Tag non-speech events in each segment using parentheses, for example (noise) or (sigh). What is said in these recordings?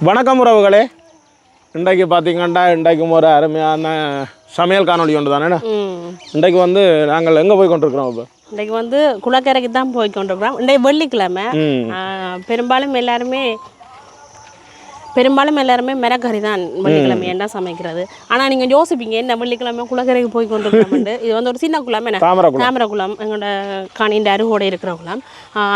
வணக்கம் உறவுகளே. இன்றைக்கு பார்த்தீங்கன்னா இன்றைக்கும் ஒரு அருமையான சமையல் காணொளி ஒன்று தானே இன்றைக்கு வந்து நாங்கள் எங்கே போய் கொண்டிருக்கிறோம் இப்போ? இன்றைக்கு வந்து குளக்கரைக்கு தான் போய் கொண்டிருக்கிறோம். இன்றைக்கு வெள்ளிக்கிழமை. பெரும்பாலும் எல்லாருமே பெரும்பாலும் எல்லாருமே மிரக்கறி தான் வெள்ளிக்கிழமை என்ன சமைக்கிறது? ஆனால் நீங்கள் யோசிப்பீங்க என்ன வெள்ளிக்கிழமை குளக்கரைக்கு போய் கொண்டிருக்கிறோம்னு இது வந்து ஒரு சின்ன குளம் என்ன? தாமரைக்குளம். தாமரக்குளம். எங்களோட காணியின் அருகோட இருக்கிற குளம்.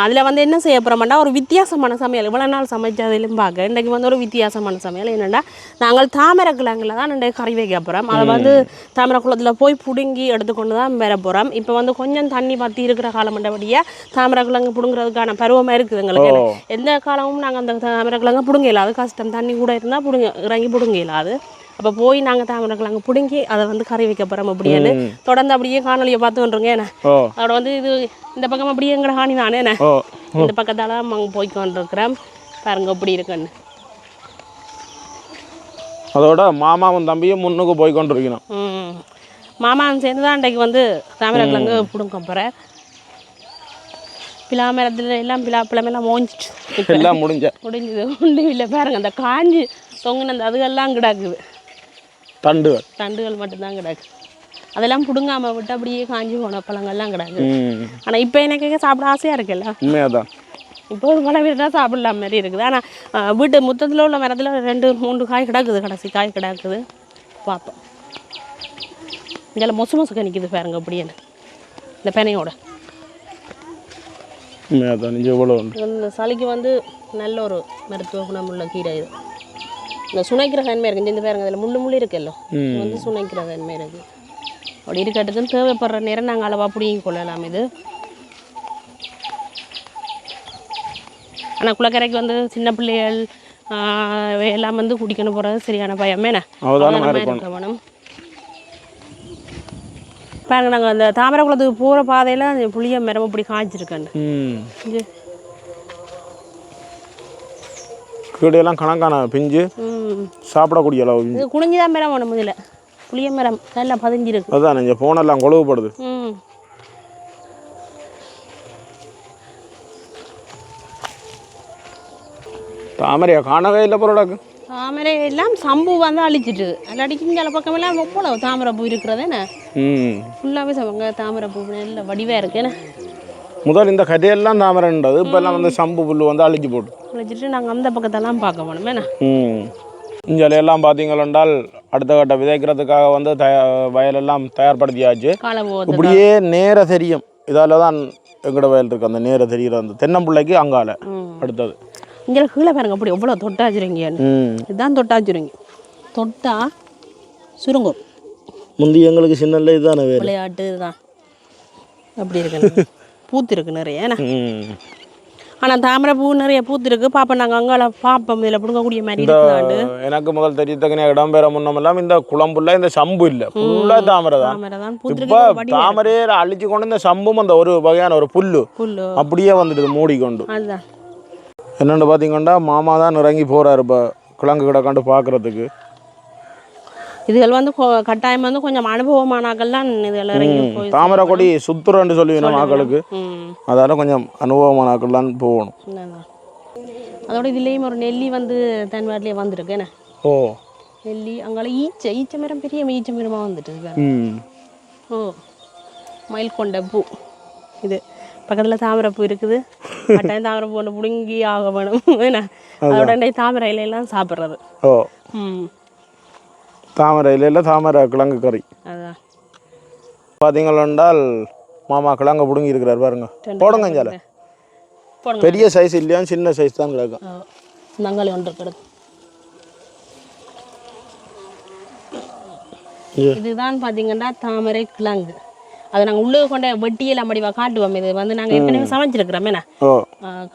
அதில் வந்து என்ன செய்ய போகிறோம்னா ஒரு வித்தியாசமான சமையல். இவ்வளோ நாள் சமைச்சதிலும் பார்க்க இன்றைக்கு வந்து ஒரு வித்தியாசமான சமையல். என்னென்னா நாங்கள் தாமரை கிழங்குல தான் இன்றைக்கு கறி வைக்க போகிறோம் அதை வந்து தாமரை குளத்தில் போய் பிடுங்கி எடுத்துக்கொண்டு தான் பெற போகிறோம் இப்போ வந்து கொஞ்சம் தண்ணி பற்றி இருக்கிற காலம் மண்டபடியாக தாமரை கிழங்கு பிடுங்குறதுக்கான பருவமாக இருக்குது எங்களுக்கு. எந்த காலமும் நாங்கள் அந்த தாமரை கிழங்கு பிடுங்க இயலாது கஷ்டம். தண்ணி கூட இருந்தால் பிடுங்க இறங்கி பிடுங்க இயலாது. அப்போ போய் நாங்கள் தாமரை கிழங்கு பிடுங்கி அதை வந்து கறி வைக்க போகிறோம் அப்படின்னு. தொடர்ந்து அப்படியே காணொலியை பார்த்து வந்துருங்க என்ன? அதோட வந்து இது இந்த பக்கம் அப்படியே எங்கட காணி தானே என்ன? இந்த பக்கத்தால் அங்கே போய் கொண்டிருக்கிறோம் பாருங்க எப்படி இருக்குன்னு. அதோட மாமாவும் தம்பியும் முன்னுக்கு போய் கொண்டிருக்கணும் மாமாவும் சேர்ந்து தான் அன்றைக்கு வந்து தாமரை கிழங்கு பிடுங்க போகிறேன் பிலா மரத்துல எல்லாம் பிலா பிளமெல்லாம் மோஞ்சிச்சு. எல்லாம் முடிஞ்ச. முடிஞ்சது. ஒன்றும் இல்லை பாருங்க அந்த காஞ்சி தொங்குன அந்த அதுகெல்லாம் கிடக்குது. தண்டுகள். தண்டுகள் மட்டும்தான் கிடக்கு. அதெல்லாம் பிடுங்காம விட்டு அப்படியே காஞ்சி போன பழங்கள்லாம் கிடக்கு ம். ஆனால் இப்போ எனக்கு சாப்பிட ஆசையாக இருக்குல்ல? உண்மையாக தான் இப்போ ஒரு மழை வீடு தான் சாப்பிடலாம் மாதிரி இருக்குது. ஆனால் வீட்டு முத்தத்தில் உள்ள மரத்தில் ரெண்டு மூன்று காய் கிடக்குது கடைசி காய் கிடக்குது. பார்ப்போம் இதில் மொசு மொசுக்க நிற்கிது பாருங்க அப்படியே. இந்த பெனையோட. உண்மையாக தான் நீங்கள் இவ்வளோ உண்டு சளிக்கு வந்து நல்ல ஒரு மருத்துவ குணமுள்ள கீரை இது. இந்த சுனைக்கிற தன்மை இருக்குது இந்த பாருங்க இதில் முள்ளு முள்ளு இருக்குல்ல? வந்து சுனைக்கிற தன்மை இருக்குது அப்படி இருக்கட்டுக்குன்னு தேவைப்படுற நேரம் நாங்கள் அளவாக பிடிங்கி கொள்ளலாம் இது. ஆனால் குளக்கரைக்கு வந்து சின்ன பிள்ளைகள் ஆஹ், எல்லாம் வந்து குடிக்கணும் போகிறது சரியான பயமே. என்ன அவதானமாக அவதானமா இருக்கணும் இருக்க வேணும் பாருங்க நாங்கள் அந்த தாமரை குளத்துக்கு போகிற பாதையில் அந்த புளிய மரம் இப்படி காய்ச்சிருக்கேன் ம். இது. கீடையெல்லாம் கணக்கான பிஞ்சு. சாப்பிடக்கூடிய அளவு பிஞ்சு. இது குனிஞ்சுதான் மரம் வேணும் இதில் புளிய மரம் நல்லா பதிஞ்சிருக்கு. அதுதான் நீங்கள் ஃபோனெல்லாம் கொழுவுப்படுது தாமரையா காணவே இல்லை பொருளாக்கு தாமரை எல்லாம் சம்பு வந்து அழிச்சிட்டு அதில் அடிக்கும் சில பக்கமெல்லாம் எவ்வளவு தாமரை பூ இருக்கிறது என்ன? ஃபுல்லாகவே சமங்க தாமரை பூ நல்ல வடிவாக இருக்கு என்ன? முதல் இந்த கதையெல்லாம் தாமரைன்றது இப்போ எல்லாம் வந்து சம்பு புல்லு வந்து அழிஞ்சு போட்டு. அழிச்சிட்டு நாங்கள் அந்த பக்கத்தெல்லாம் பார்க்க வேணும் என்ன? ம். இங்கே எல்லாம் பார்த்தீங்களென்றால் அடுத்த கட்ட விதைக்கிறதுக்காக வந்து தய வயலெல்லாம் தயார்படுத்தியாச்சு. இப்படியே நேர தெரியும். இதால தான் எங்கட வயல் இருக்கு அந்த நேர தெரிகிற அந்த தென்னம்பிள்ளைக்கு அங்கால அடுத்தது. இங்கே கீழே பாருங்க அப்படி எவ்வளோ தொட்டாச்சுருங்க ம். இதுதான் தொட்டாச்சுருங்க தொட்டா சுருங்கும். முந்தி எங்களுக்கு சின்னல இதுதானே விளையாட்டு இதுதான். அப்படி இருக்கு. பூத்து இருக்கு நிறைய ஆனால் தாமரை பூ நிறைய பூத்து இருக்கு பாப்போம் நாங்கள் அங்கால பார்ப்போம் இதில் பிடுங்கக்கூடிய மாதிரி இருக்குதாண்டு. எனக்கு முதல் தெரியத்தக்கன இடம் பெற முன்னமெல்லாம் இந்த குளம்புள்ள இந்த சம்பு இல்லை. ஃபுல்லாக தாமரை தான் இப்போ பூத்துருக்கு தாமரையை அழிச்சு கொண்டு இந்த சம்பும் அந்த ஒரு வகையான ஒரு புல்லு புல்லு. அப்படியே வந்துடுது மூடிக்கொண்டு. அதுதான். என்னென்னு பார்த்தீங்கன்னா மாமா தான் இறங்கி போகிறாரு இப்போ கிழங்கு கிடக்காண்டு பார்க்குறதுக்கு. இதுகள் வந்து கட்டாயம் வந்து கொஞ்சம் அனுபவமானாக்கள்லாம் இதுகள் இறங்கி போய் தாமரை கொடி சுத்துறன்னு சொல்லுவீங்க மக்களுக்கு ம். அதால கொஞ்சம் அனுபவமானாக்கள் தான் போகணும். அதோட இதுலேயும் ஒரு நெல்லி வந்து தன் வாட்டிலே வந்திருக்கு. என்ன? ஓ. நெல்லி அங்கால ஈச்சை ஈச்சை மரம் பெரிய ஈச்சை மரமாக வந்துட்டு. ம். ஓ. மயில் கொண்ட பூ. இது. பக்கத்தில் தாமரை பூ இருக்குது. கட்டாயம் தாமரை பூ ஒன்று பிடுங்கி ஆக வேணும். என்ன அதோட தாமரை இலையெல்லாம் சாப்பிட்றது. ஓ. ம். தாமரை இல்லை தாமரை கிழங்கு கறி. அதான். பார்த்தீங்களென்றால் மாமா கிழங்கு பிடுங்கி இருக்கிறார் பாருங்க. போடுங்க இஞ்சால பெரிய சைஸ் இல்லையா சின்ன சைஸ் தான் கிடக்கும் நங்காளி ஒன்று கிடக்கு இது. இதுதான் பார்த்தீங்கன்னா தாமரை கிழங்கு. அதை நாங்கள் உள்ளே கொண்ட வெட்டியெல்லாம் மடிவாக காட்டுவோம். இது வந்து நாங்கள் ஏற்கனவே சமைச்சிருக்கிறோம். என்ன?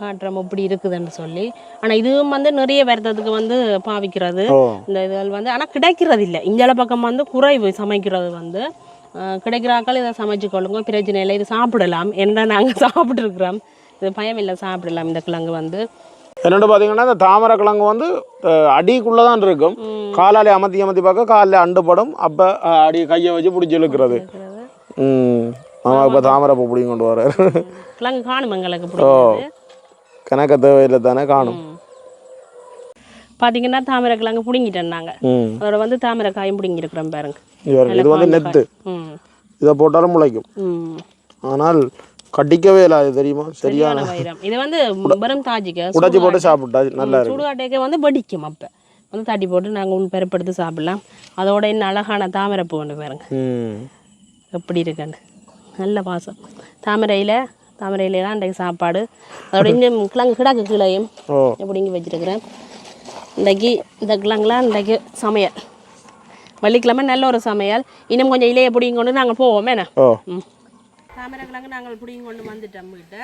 காட்டுறோம் இப்படி இருக்குதுன்னு சொல்லி. ஆனால் இதுவும் வந்து நிறைய வருத்தத்துக்கு வந்து பாவிக்கிறது. இந்த இதுகள் வந்து ஆனால் கிடைக்கிறது இல்லை இந்தியால பக்கம் வந்து குறைவு சமைக்கிறது வந்து. கிடைக்கிறாக்கள் இதை சமைச்சு கொள்ளுங்க பிரச்சனை இல்லை இது சாப்பிடலாம். என்ன நாங்கள் (laughs) சாப்பிட்ருக்குறோம் இது பயம் இல்லை சாப்பிடலாம் இந்த கிழங்கு வந்து. என்னென்னு பார்த்தீங்கன்னா இந்த தாமரை கிழங்கு வந்து அடிக்குள்ளே தான் இருக்கும். காலாலே அமர்த்தி அமர்த்தி பார்க்க காலில் அண்டுபடும். அப்போ அடி கையை வச்சு பிடிச்சி இழுக்கிறது. மாமா இப்போ தாமரை பூ பிடிங்கி கொண்டு வர்றாரு கிழங்கு காணும் எங்களுக்கு பிடிக்காது. கணக்க தேவையில்லை தானே காணும். பார்த்தீங்கன்னா தாமரை கிழங்கு பிடுங்கிட்டேன் நாங்கள் அதோட வந்து தாமரை காயும் பிடுங்கிருக்கிறோம் பாருங்க. இது பாருங்க, இது வந்து நெத்து. இதை போட்டாலும் முளைக்கும். ஆனால் கடிக்கவே இல்லை அது தெரியுமா? சரியா சரியான வைரம். இது வந்து வெறும் தாஜிக்க உடைச்சி போட்டு சாப்பிட்டா நல்லா இருக்கு. சுடுகாட்டைக்கு வந்து வெடிக்கும் அப்போ. வந்து தட்டி போட்டு நாங்கள் உன் பெருப்படுத்தி சாப்பிடலாம். அதோட இன்னும் அழகான தாமரைப்பூ ஒன்று பாருங்க. எப்படி இருக்குன்னு நல்ல வாசம். தாமரையில் தாமரையில தான் இன்றைக்கு சாப்பாடு. அதோட இன்னும் கிழங்கு கிடாக்கு கீழையும் எப்படிங்க வச்சுருக்கிறேன். இன்றைக்கி இந்த கிழங்குலாம் இன்றைக்கு சமையல். வெள்ளிக்கிழமை நல்ல ஒரு சமையல். இன்னும் கொஞ்சம் இலையை பிடிங்க கொண்டு நாங்கள் போவோம். என்ன? தாமரை கிழங்கு நாங்கள் பிடிங்கி கொண்டு வந்துட்டோம் கிட்ட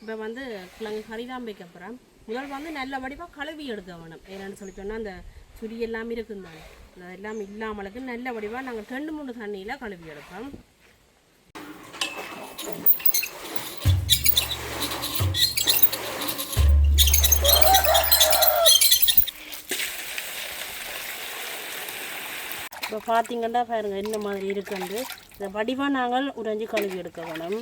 இப்போ வந்து கிழங்கு கறி தான் வைக்க போகிறோம் முதல் வந்து நல்ல வடிவாக கழுவி எடுக்க வேணும் என்னென்னு சொல்லி சொன்னால் அந்த சுரி எல்லாம் இருக்கும் தானே அதெல்லாம் இல்லாமலுக்கு நல்ல வடிவாக நாங்கள் ரெண்டு மூணு தண்ணியில் கழுவி எடுப்போம். இப்போ பார்த்தீங்கன்னா பாருங்க இந்த மாதிரி இருக்குன்னு இந்த வடிவாக நாங்கள் உறைஞ்சி கழுவி எடுக்க வேணும்.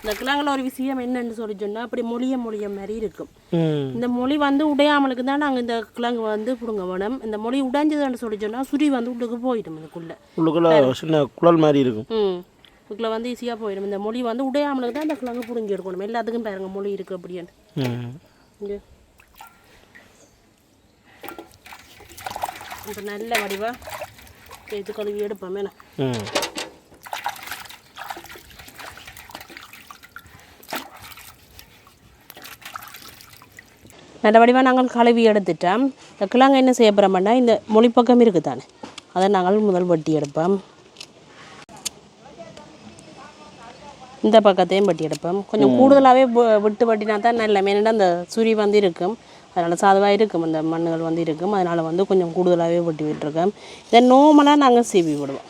இந்த கிழங்குல ஒரு விஷயம் என்னன்னு சொல்லி சொன்னால் அப்படி மொழிய மொழிய மாதிரி இருக்கும். இந்த மொழி வந்து உடையாமலுக்கு தான் நாங்கள் இந்த கிழங்கு வந்து பிடுங்க வேணும் இந்த மொழி உடைஞ்சதுன்னு சொல்லி சொன்னால் சுரி வந்து உள்ளுக்கு போயிடும் இதுக்குள்ளே. உள்ளுக்குள்ள சின்ன குழல் மாதிரி இருக்கும். இதுக்குள்ள வந்து ஈஸியாக போயிடும். இந்த மொழி வந்து உடையாமலுக்கு தான் இந்த கிழங்கு பிடுங்கி எடுக்கணும். எல்லாத்துக்கும் பாருங்க மொழி இருக்குது அப்படின்னு இப்போ நல்ல வடிவா தேய்த்து கழுவி எடுப்போம் வேணா. ம் நல்ல வடிவாக நாங்கள் கழுவி எடுத்துட்டோம். இந்த கிழங்கு என்ன செய்ய போகிறோம்னா இந்த மொழிப்பக்கம் இருக்குது தானே அதை நாங்கள் முதல் வட்டி எடுப்போம். இந்த பக்கத்தையும் வட்டி எடுப்போம். கொஞ்சம் கூடுதலாகவே விட்டு வட்டினா தான் நல்ல மெயினாக அந்த சுரி வந்து இருக்கும் அதனால் சாதுவாக இருக்கும். அந்த மண்ணுகள் வந்து இருக்கும் அதனால் வந்து கொஞ்சம் கூடுதலாகவே வெட்டி விட்டுருக்கோம். இதை நோமலாக நாங்கள் சீவி விடுவோம்.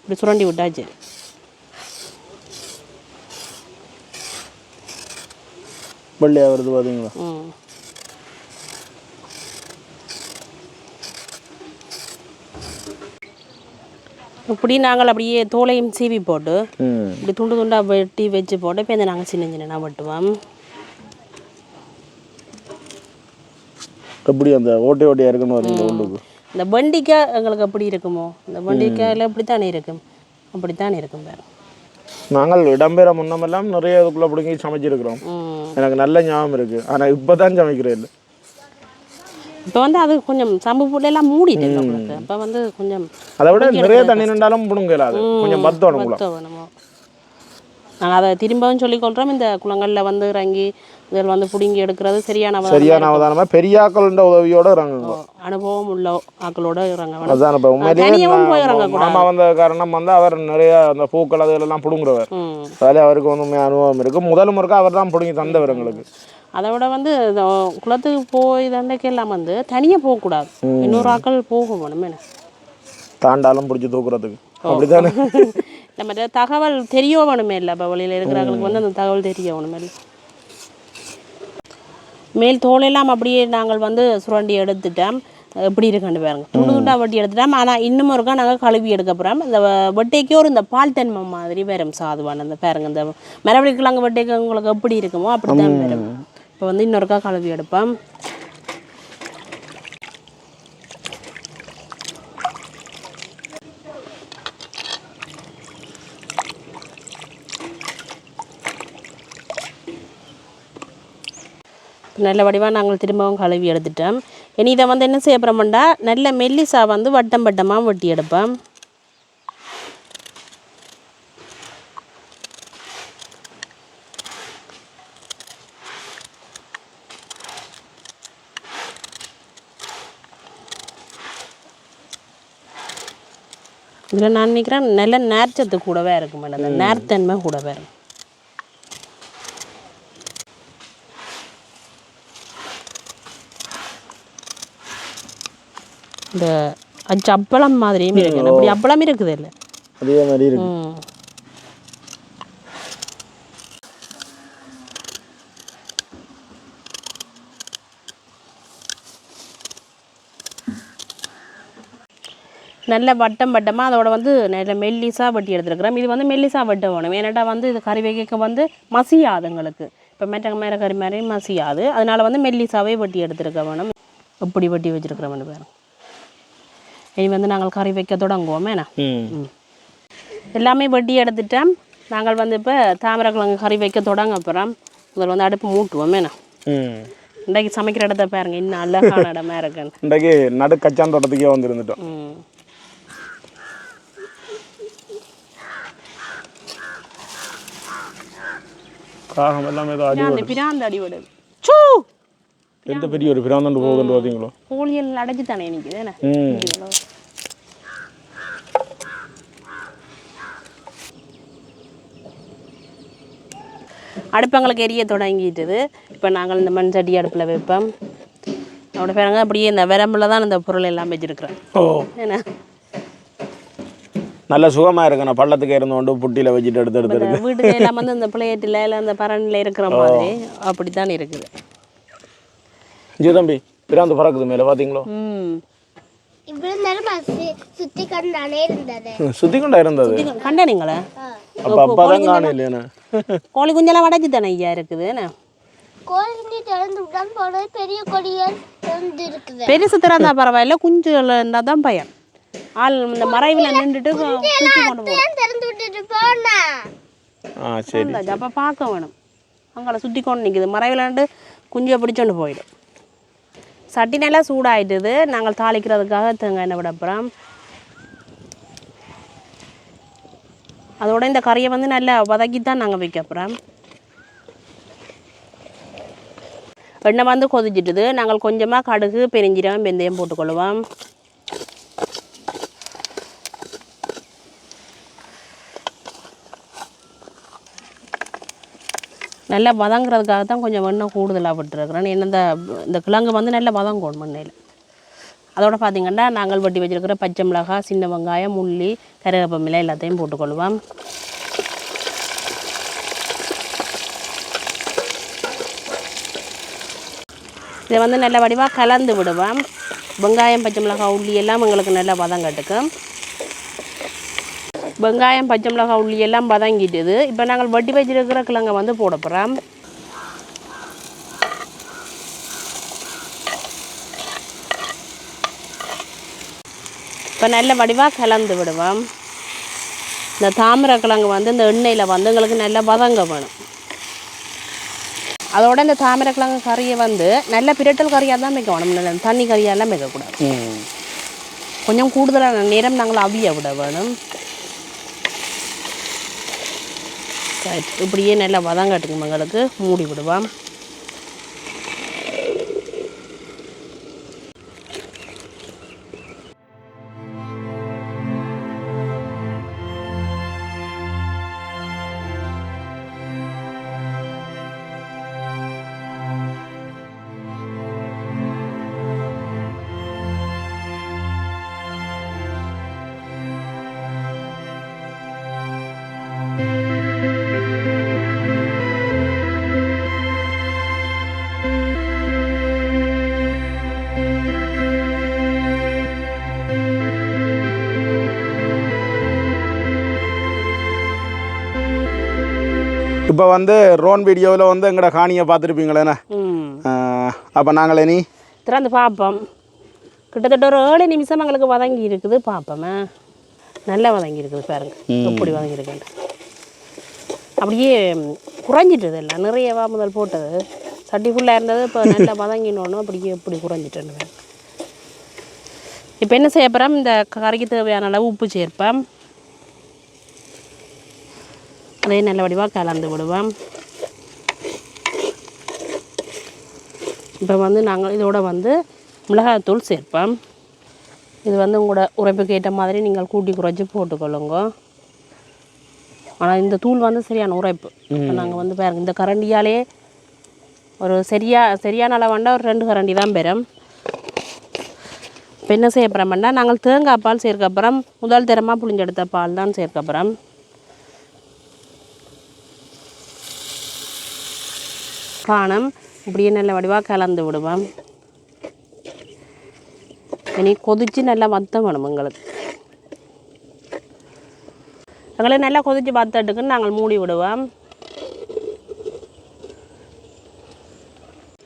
இப்படி சுரண்டி விட்டா சரி. வெள்ளையாக வருது பார்த்தீங்களா ம். இப்படி நாங்கள் அப்படியே தோலையும் சீவி போட்டு இப்படி துண்டு துண்டாக வெட்டி வச்சு போட்டு இப்போ இந்த நாங்கள் சின்ன சின்னதாக வெட்டுவோம். எப்படி அந்த ஓட்டை ஓட்டையாக உள்ளுக்கு இந்த வண்டிக்காய் எங்களுக்கு எப்படி இருக்குமோ? இந்த வண்டிக்காயில் அப்படித்தானே இருக்கும்? அப்படித்தானே இருக்கும் வேறு. நாங்கள் இடம்பெற முன்னமெல்லாம் நிறைய இதுக்குள்ளே பிடிங்கி சமைச்சிருக்கிறோம். எனக்கு நல்ல ஞாபகம் இருக்குது ஆனால் இப்போ தான் சமைக்கிறேன். இல்லை இப்போ வந்து அது கொஞ்சம் சம்பு புள்ளெல்லாம் மூடிட்டு உங்களுக்கு அப்போ வந்து கொஞ்சம் அதை விட நிறைய தண்ணி நின்றாலும் பிடுங்கல அது. கொஞ்சம் பத்தணும் கூட பத்த வேணுமோ. நாங்கள் அதை திரும்பவும் சொல்லிக்கொள்கிறோம் இந்த குளங்களில் வந்து இறங்கி இதில் வந்து பிடுங்கி எடுக்கிறது சரியான. சரியான அவதானமாக பெரியாக்கள்ன்ற உதவியோட இறங்குங்க. அனுபவம் உள்ள ஆக்களோட இறங்க அதுதான் இப்போ உண்மையிலேயே. மாமா வந்த காரணம் வந்து அவர் நிறைய அந்த பூக்கள் அதெல்லாம் பிடுங்குறவர். அதில் அவருக்கு வந்து உண்மையா அனுபவம் இருக்கு. முதல் முறைக்கு அவர் தான் பிடுங்கி தந்தவர் எங்களுக்கு. அதை விட வந்து குளத்துக்கு போய் தண்டைக்கெல்லாம் வந்து தனியாக போகக்கூடாது. இன்னொரு ஆக்கள் போக வேணும் என்ன? தாண்டாலும் பிடிச்சி தூக்குறதுக்கு. அப்படித்தானே? (laughs) நம்ம தகவல் தெரிய வேணுமே இல்லை இப்போ வழியில் இருக்கிறவங்களுக்கு வந்து அந்த தகவல் தெரிய வேணுமே இல்லை. மேல் தோலெல்லாம் அப்படியே நாங்கள் வந்து சுரண்டி எடுத்துட்டோம். எப்படி இருக்குன்னு பாருங்க. துண்டு துண்டாக வெட்டி எடுத்துட்டோம். ஆனால் இன்னும் ஒருக்கா நாங்கள் கழுவி எடுக்க போகிறோம் இந்த வெட்டைக்கு ஒரு இந்த பால் தன்மை மாதிரி வரும் சாதுவான. அந்த பாருங்க இந்த மரவள்ளி கிழங்கு வெட்டைக்கு உங்களுக்கு எப்படி இருக்குமோ அப்படி தான் வரும். இப்போ வந்து இன்னொருக்கா கழுவி எடுப்போம். நல்ல வடிவாக நாங்கள் திரும்பவும் கழுவி எடுத்துட்டோம். இனி இதை வந்து என்ன செய்ய போகிறோம்டா நல்ல மெல்லிசா வந்து வட்டம் வட்டமாக வெட்டி எடுப்போம். இதில் நான் நினைக்கிறேன் நல்ல நேர்ச்சத்து கூடவே இருக்கும் மேடம். அந்த நேர்த்தன்மை கூடவே இருக்கும். இந்த அச்சு அப்பளம் மாதிரியும் இருக்கு. அப்படி அப்பளம் இருக்குது இல்லை? அதே மாதிரி இருக்கு. நல்ல வட்டம் வட்டமாக அதோட வந்து நல்ல மெல்லிசா வெட்டி எடுத்துருக்குறோம். இது வந்து மெல்லிசா வெட்ட வேணும். ஏன்னாட்டா வந்து இது கறி வைக்க வந்து மசியாது எங்களுக்கு. இப்போ மெட்ட மேலே கறி மாதிரி மசியாது. அதனால வந்து மெல்லிசாவே வெட்டி எடுத்துருக்க வேணும். எப்படி வெட்டி வச்சிருக்கிற வேணும் பாருங்க இனி வந்து நாங்கள் கறி வைக்க தொடங்குவோம். என்ன? ம். எல்லாமே வெட்டி எடுத்துட்டோம் நாங்கள் வந்து இப்போ தாமரைக்கிழங்கு கறி வைக்க தொடங்க அப்புறம் முதல்ல வந்து அடுப்பு மூட்டுவோம். என்ன? ம். இன்றைக்கு சமைக்கிற இடத்த பாருங்க. இன்னும் அழகான இடமா இருக்குன்னு. இன்றைக்கு நடு கச்சான் தோட்டத்துக்கே வந்திருந்துட்டோம். காகம் எல்லாமே ஏதோ அடி பிராந்த அடி விடுது சூ! எந்த பெரிய ஒரு பிராந்தண்டு போகுதுன்னு பார்த்தீங்களோ? கோழியல் அடைஞ்சு தானே என்ன? ம். அடுப்பங்களுக்கு எரிய தொடங்கிட்டது. இப்போ நாங்கள் இந்த மண் சட்டி அடுப்பில் வைப்போம். அவனோட பேரங்க அப்படியே இந்த விரம்பில் தான் இந்த பொருள் எல்லாம் வச்சிருக்கிறேன் ஓ. என்ன? நல்ல சுகமா இருக்கு நான் பள்ளத்துக்கு இருந்தோண்டு புட்டியில வச்சுட்டு எடுத்து எடுத்து இந்த வீட்டுல எல்லாம் வந்து இந்த பிளேட்டில் இல்லை இந்த பரணில் இருக்கிற மாதிரி அப்படித்தான் இருக்குது. ஜி தம்பி பிராந்து பறக்குது மேலே பார்த்தீங்களோ ம். இவ்வளவு நேரம் அது சுத்தி கொண்டா இருந்தது. கண்டா நீங்களே? அப்போ அப்பா தான் காணும் இல்லையானே கோழி குஞ்செல்லாம் (laughs) வடைச்சு தானே ஐயா இருக்குது என்ன? கோழி திறந்து விட்டான் போனது பெரிய கொடியல் திறந்து இருக்குது. பெருசு திறந்தா பரவாயில்ல குஞ்சுகள் இருந்தால் தான் பயம். ஆள் இந்த மறைவில் நின்றுட்டு சுற்றி கொண்டு போகணும். ஆ சரி அப்போ பார்க்க வேணும். அங்கே சுற்றி கொண்டு நிற்குது மறைவில் நின்று குஞ்சை பிடிச்சோண்டு போயிடும். சட்டி நல்லா சூடாயிட்டுது. நாங்கள் தாளிக்கிறதுக்காக தேங்காய் எண்ணெய் விட அப்புறம் அதோட இந்த கறியை வந்து நல்லா வதக்கி தான் நாங்கள் வைக்க அப்புறம் எண்ணெய் வந்து கொதிச்சிட்டுது. நாங்கள் கொஞ்சமாக கடுகு பெருஞ்சீரகம் வெந்தயம் போட்டுக்கொள்வோம். நல்லா வதங்குறதுக்காக தான் கொஞ்சம் எண்ணெய் கூடுதலாக விட்டுருக்குறேன் என்ன இந்த இந்த கிழங்கு வந்து நல்லா வதங்கணும் மண்ணையில். அதோட பார்த்திங்கன்னா நாங்கள் வட்டி வச்சிருக்கிற பச்சை மிளகாய் சின்ன வெங்காயம் உள்ளி கருவேப்பமில்லை எல்லாத்தையும் போட்டுக்கொள்வோம். இதை வந்து நல்ல வடிவாக கலந்து விடுவோம். வெங்காயம் பச்சை மிளகாய் உள்ளி எல்லாம் எங்களுக்கு நல்லா வதங்கட்டுக்கும் வெங்காயம் பச்சை மிளகாய் உள்ளி எல்லாம் வதங்கிட்டுது. இப்போ நாங்கள் வட்டி வச்சிருக்கிற கிழங்க வந்து போட போகிறோம் இப்போ நல்ல வடிவாக கலந்து விடுவோம். இந்த தாமரை கிழங்கு வந்து இந்த எண்ணெயில் வந்து எங்களுக்கு நல்லா வதங்க வேணும். அதோட இந்த தாமரை கிழங்கு கறியை வந்து நல்ல பிரட்டல் கறியாக தான் வைக்கணும் நல்ல தண்ணி கறியெல்லாம் வைக்கக்கூடாது கொஞ்சம் கூடுதலான நேரம் நாங்கள் அவிய விட வேணும். இப்படியே நல்லா வதங்கட்டுங்க எங்களுக்கு மூடி விடுவோம். இப்போ வந்து ரோன் வீடியோவில் வந்து எங்கட காணியை பார்த்துருப்பீங்களேண்ணே அப்போ நாங்களே நீ? திறந்து பார்ப்போம் கிட்டத்தட்ட ஒரு ஏழு நிமிஷம் எங்களுக்கு வதங்கி இருக்குது பார்ப்போமே நல்லா வதங்கி இருக்குது பாருங்க. எப்படி வதங்கி இருக்குன்னு. அப்படியே குறைஞ்சிட்டது இல்லை நிறையவா முதல் போட்டது. சட்டி ஃபுல்லாக இருந்தது இப்போ நல்லா (laughs) வதங்கினோன்னு அப்படியே எப்படி குறைஞ்சிட்டேன்னு இப்போ என்ன செய்ய போகிறோம் இந்த கறிக்கு தேவையான அளவு உப்பு சேர்ப்பேன் அதே நல்ல வடிவாக கலந்து விடுவேன் இப்போ வந்து நாங்கள் இதோட வந்து மிளகாய்த்தூள் சேர்ப்போம். இது வந்து உங்களோட உரைப்புக்கு ஏற்ற மாதிரி நீங்கள் கூட்டி குறைச்சி போட்டுக்கொள்ளுங்க. ஆனால் இந்த தூள் வந்து சரியான உரைப்பு. இப்போ நாங்கள் வந்து பாருங்க இந்த கரண்டியாலே ஒரு சரியா சரியான அளவாண்டா ஒரு ரெண்டு கரண்டி தான் பெறும். இப்போ என்ன செய்ய போகிறோம்னா நாங்கள் தேங்காய் பால் சேர்க்க அப்புறம் முதல் தரமாக புளிஞ்செடுத்த பால் தான் சேர்க்க அப்புறம் காணம் இப்படியே நல்ல வடிவாக கலந்து விடுவேன் இனி கொதிச்சு நல்லா வத்த வேணும் எங்களுக்கு. எங்களை நல்லா கொதிச்சு வத்தட்டுக்குன்னு நாங்கள் மூடி விடுவோம்.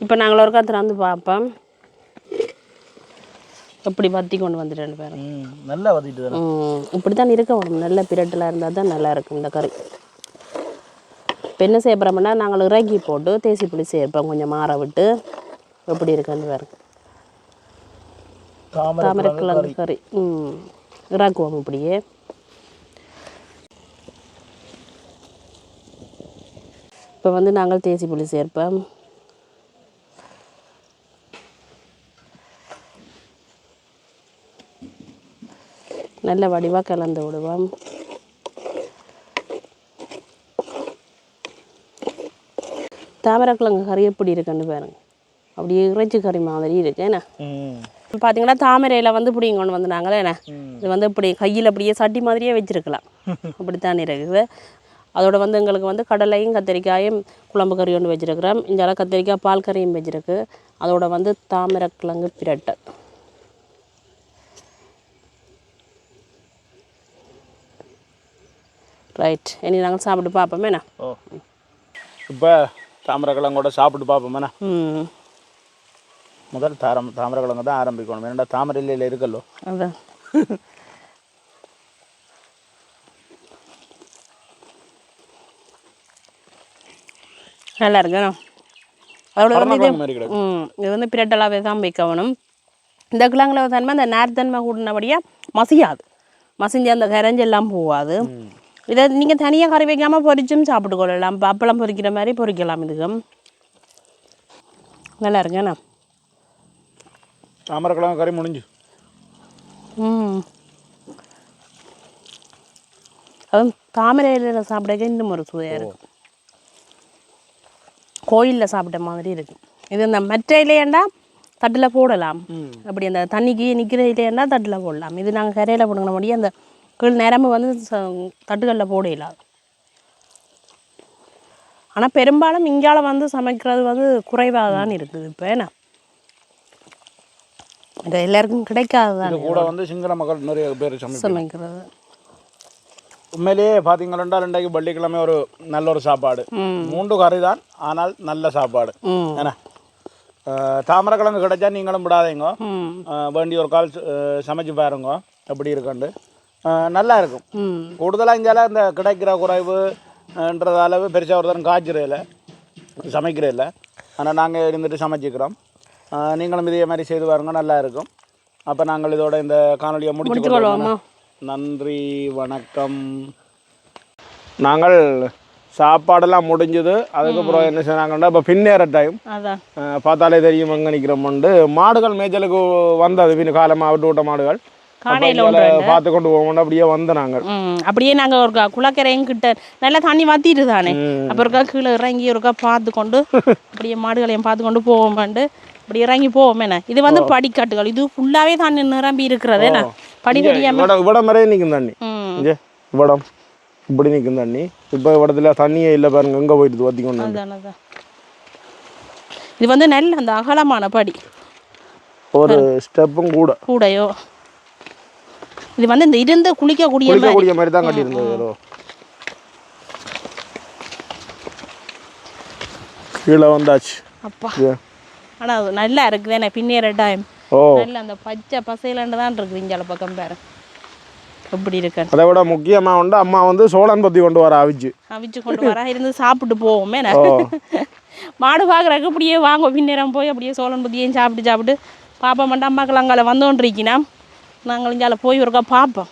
இப்போ நாங்கள் ஒருக்கா திறந்து பார்ப்போம். எப்படி வத்தி கொண்டு வந்துட்டேன்னு பாருங்க. ம் நல்லா ம் இப்படி தான் இருக்க வேணும். நல்ல பிரட்டலாக இருந்தால் தான் நல்லா இருக்கும் இந்த கறி. இப்போ என்ன செய்ய போகிறோம்னா நாங்கள் இறக்கி போட்டு தேசி புளி சேர்ப்போம் கொஞ்சம் மாற விட்டு எப்படி இருக்குன்னு பாருங்க. தாமரைக்கிழங்கு கறி. ம். இறக்குவோம் இப்படியே. இப்போ வந்து நாங்கள் தேசி புளி சேர்ப்போம் நல்ல வடிவாக கலந்து விடுவோம். தாமரைக்கிழங்கு கறி எப்படி இருக்குன்னு பாருங்க. அப்படியே இறைச்சி கறி மாதிரி இருக்கு என்ன? பார்த்தீங்கன்னா தாமரையில் வந்து இப்படி கொண்டு வந்தாங்களே என்ன? இது வந்து இப்படி கையில் அப்படியே சட்டி மாதிரியே வச்சிருக்கலாம். (laughs) அப்படித்தான் இருக்குது. அதோட வந்து எங்களுக்கு வந்து கடலையும் கத்திரிக்காயும் குழம்பு கறி ஒன்று வச்சிருக்கிறோம். இங்கே கத்திரிக்காய் பால் கறியும் வச்சிருக்கு. அதோட வந்து தாமரைக்கிழங்கு பிரட்டை. ரைட் இனி நாங்கள் சாப்பிட்டு பார்ப்போமே என்ன? ஓ. இப்போ தாமரைக்கிழங்கோட சாப்பிட்டு பார்ப்போமேண்ணா. முதல் தாரம் தாமரைக்கிழங்கு தான் ஆரம்பிக்கணும். ஏன்னா தாமரை இல்லையில் இருக்கல்லோ. அதான். நல்லா இருக்கு அதோட வந்து இது வந்து பிரட்டலாகவே தான் வைக்கணும் இந்த கிழங்குல தன்மை அந்த நேர்த்தன்மை கூடினபடியாக மசியாது. மசிஞ்சு அந்த கரைஞ்செல்லாம் போகாது. இதை நீங்கள் தனியாக கறி வைக்காமல் பொரிச்சும் சாப்பிட்டு கொள்ளலாம். அப்பளம் பொரிக்கிற மாதிரி பொரிக்கலாம் இதுக்கு. நல்லா இருக்குண்ணா தாமரைக்கிழங்கு கறி முடிஞ்சு. ம். அதுவும் தாமரை இலையில் சாப்பிடக்க இன்னும் ஒரு சுவையாக இருக்கும். கோயிலில் சாப்பிட்ட மாதிரி இருக்கு. இது இந்த மற்ற இலையண்டா தட்டில் போடலாம். அப்படி அந்த தண்ணிக்கு நிற்கிற இலையண்டா தட்டில் போடலாம். இது நாங்கள் கரையில் போடுங்கிற முடியும் அந்த கீழ் நேரமும் வந்து தட்டுகளில் போடலாம் ஆனால் பெரும்பாலும் இங்கால வந்து சமைக்கிறது வந்து குறைவாக தான் இருக்குது. இப்போ என்ன? இது எல்லாருக்கும் கிடைக்காது தான் கூட வந்து சிங்கள மக்கள் நிறைய பேர் சமைக்கிறது. உண்மையிலேயே பார்த்தீங்கன்னா ரெண்டாயிரக்கு வெள்ளிக்கிழமை ஒரு நல்ல ஒரு சாப்பாடு. மூன்று கறி தான் ஆனால் நல்ல சாப்பாடு. ஏன்னா தாமரைக்கிழங்கு கிடைச்சா நீங்களும் விடாதீங்க. வேண்டி ஒரு கால் சமைச்சு பாருங்க. எப்படி இருக்குண்டு. நல்லா இருக்கும் கூடுதலாக இங்கால இந்த கிடைக்கிற குறைவு என்றதால பெருசாக ஒருத்தரும் காய்ச்சிறையில சமைக்கிறதில்ல ஆனால் நாங்கள் இருந்துட்டு சமைச்சிக்கிறோம். நீங்களும் இதே மாதிரி செய்து பாருங்க நல்லா இருக்கும் அப்போ நாங்கள் இதோட இந்த காணொலியை முடிச்சு? நன்றி வணக்கம். நாங்கள் சாப்பாடெல்லாம் முடிஞ்சது. அதுக்கப்புறம் என்ன செய்றாங்கன்னா இப்போ பின்னேற டைம் பார்த்தாலே தெரியும் அங்கே நிற்கிறோம்ண்டு மாடுகள் மேய்ச்சலுக்கு வந்தது பின்ன காலமாக விட்டு விட்ட மாடுகள். காடையில் ஒன்று பார்த்து கொண்டு போவோம்னு அப்படியே வந்து நாங்கள். அப்படியே நாங்கள் ஒரு குளக்கரையும் கிட்ட நல்லா தண்ணி வத்திட்டு தானே அப்போ ஒருக்கா கீழே இறங்கி ஒருக்கா பார்த்து கொண்டு அப்படியே மாடுகளையும் பார்த்து கொண்டு போவோமாண்டு அப்படி இறங்கி போவோம் என்ன? இது வந்து படிக்கட்டுகள். இது ஃபுல்லாகவே தண்ணி நிரம்பி இருக்கிறது என்ன? படிப்படியாக இவடம் இவடம் வரையே நிற்கும் தண்ணி. இங்கே இவடம். இப்படி நிற்கும் தண்ணி. இப்போ இடத்துல தண்ணியே இல்லை பாருங்க எங்கே. அதான் அதான். இது வந்து நல்ல அந்த அகலமான படி. ஒரு ஸ்டெப்பும் கூட. கூடையோ. இது வந்து இந்த இருந்து குளிக்கக்கூடிய குளிக்கக்கூடிய மாதிரி. தான் கட்டியிருந்தது ஏதோ. கீழே வந்தாச்சு. அப்பா. ஆனால் அது நல்லா இருக்குது என்ன பின்னேற டைம் ஓ. நல்ல அந்த பச்சை பசையிலண்டு தான் இருக்குது இங்கால பக்கம் பாரு எப்படி இருக்கு? அதை விட முக்கியமாக வந்து அம்மா வந்து சோழன் பத்தி கொண்டு வர அவிச்சு. அவிச்சு கொண்டு வர இருந்து சாப்பிட்டு போவோமே. மாடு பார்க்குறக்கு அப்படியே வாங்க பின்னேரம் போய் அப்படியே சோழன் புத்தியையும் சாப்பிட்டு சாப்பிட்டு பாப்பா மட்டும் அம்மாக்கள் அங்கால வந்தோன்றிக்கினா நாங்கள் இங்கால போய் ஒருக்கா பார்ப்போம்.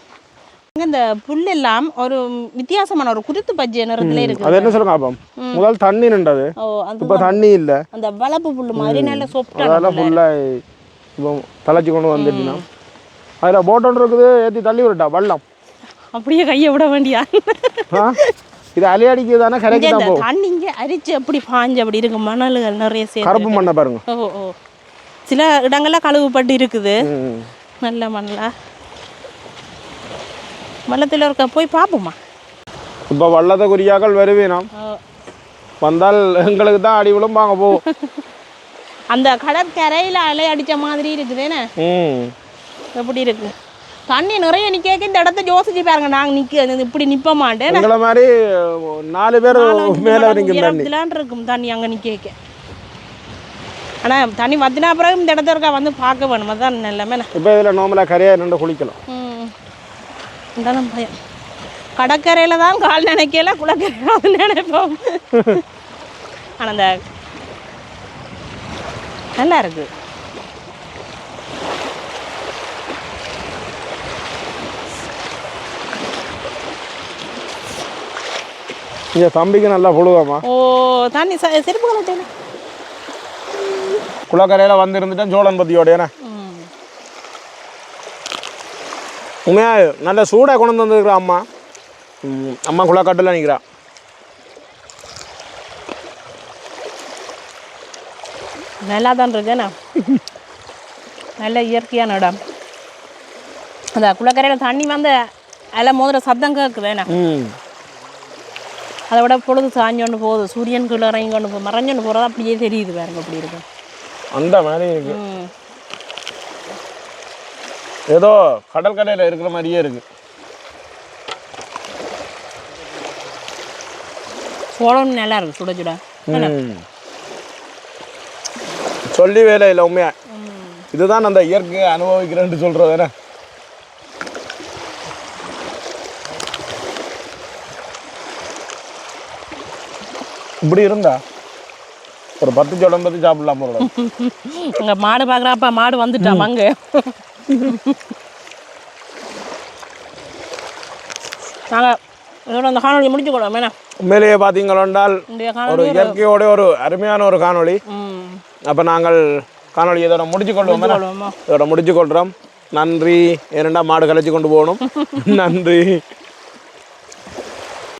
இந்த புல் எல்லாம் ஒரு வித்தியாசமான ஒரு குருத்து பச்சை நிறத்துல இருக்கு அது என்ன சொல்லுங்க அப்பம் முதல் தண்ணி நின்றது. இப்போ தண்ணி இல்லை. அந்த வளப்பு புல் மாதிரி நல்ல சொப்டான அதெல்லாம் ஃபுல்லாக இப்போ தலைச்சி கொண்டு வந்துட்டுனா. அதில் போட் ஒன்று இருக்குது ஏற்றி தள்ளி விட்டா வள்ளம். அப்படியே கையை விட வேண்டியா? இது அலையடிக்கு தானே கரைக்கு தான் போகும். தண்ணி இங்கே அரிச்சு அப்படி பாஞ்சு அப்படி இருக்கு. மணல்கள் நிறைய சேர்த்து கருப்பு மண்ணை பாருங்க. ஓ ஓ. சில இடங்கள்ல கழுவுப்பட்டு இருக்குது. நல்ல மண்ணில் வெள்ளத்தில் இருக்க போய் பார்ப்போமா இப்போ வள்ளத்தை குறியாக்கள் வருவீனம். வந்தால் எங்களுக்கு தான் அடி விழும் வாங்க போ. (laughs) அந்த கடற்கரையில் அலை அடிச்ச மாதிரி இருக்குதுன்னு எப்படி இருக்கு? தண்ணி நிறைய நிக்க இந்த இடத்த யோசிச்சு பாருங்க நாங்க நிக்க இப்படி நிப்ப மாட்டேன் மாதிரி நாலு பேர் மேலே இருக்கும் தண்ணி அங்க நிக்க ஆனால் தண்ணி வத்தினா பிறகு இந்த இடத்த இருக்கா வந்து பார்க்க வேணும். அதுதான் எல்லாமே இப்போ இதில் நார்மலாக கரையாக நின்று குளிக்கலாம். ம். இதான் பயம். கடற்கரையில் தான் கால் நினைக்கல குளக்கரையில் அது நினைப்போம். ஆனால் அந்த நல்லா இருக்கு. இங்கே தம்பிக்கு நல்லா புழுவாமா ஓ தண்ணி செருப்பு கலட்டேன் குளக்கரையில் வந்து இருந்துட்டேன் சோழன் பத்தியோடையானே ம் உண்மையா நல்ல சூடாக கொண்டு வந்துருக்குறா அம்மா. அம்மா குளக்காட்டில் நிற்கிறா நல்லா தான் இருக்குண்ணா நல்ல இயற்கையான இடம் அந்த குளக்கரையில் தண்ணி வந்து அலை மோதுற சத்தம் கேட்குதுண்ணா அதை விட பொழுது சாஞ்சோண்டு போகுது. சூரியன் கீழே இறங்கி கொண்டு போ மறைஞ்சோண்டு போகிறது அப்படியே தெரியுது பாருங்க அப்படி இருக்கு. அந்த மாதிரி இருக்கு. ஏதோ கடற்கரையில் இருக்கிற மாதிரியே இருக்கு. சோளம் நல்லா இருக்கு சுட சுட. சொல்லி வேலை இல்லை உண்மையா? இதுதான் அந்த இயற்கையை அனுபவிக்கிறேன்னு சொல்றது என்ன? இப்படி இருந்தா? ஒரு பத்து சோளம் பத்தி சாப்பிடலாம் போல. அங்கே மாடு பார்க்குறப்ப மாடு வந்துட்டான் அங்கே நாங்கள் இதோட அந்த காணொலி முடிச்சுக்கொள்வோம் என்ன உண்மையிலேயே பார்த்தீங்களென்றால் ஒரு காணொலி இயற்கையோட ஒரு அருமையான ஒரு காணொளி. அப்போ நாங்கள் காணொளி இதோட முடிச்சு கொள்வோம் என்ன? கொள்வோமா? இதோட முடிச்சு கொள்கிறோம் நன்றி. ஏனெண்டா மாடு கலைச்சி கொண்டு போகணும். (laughs) நன்றி.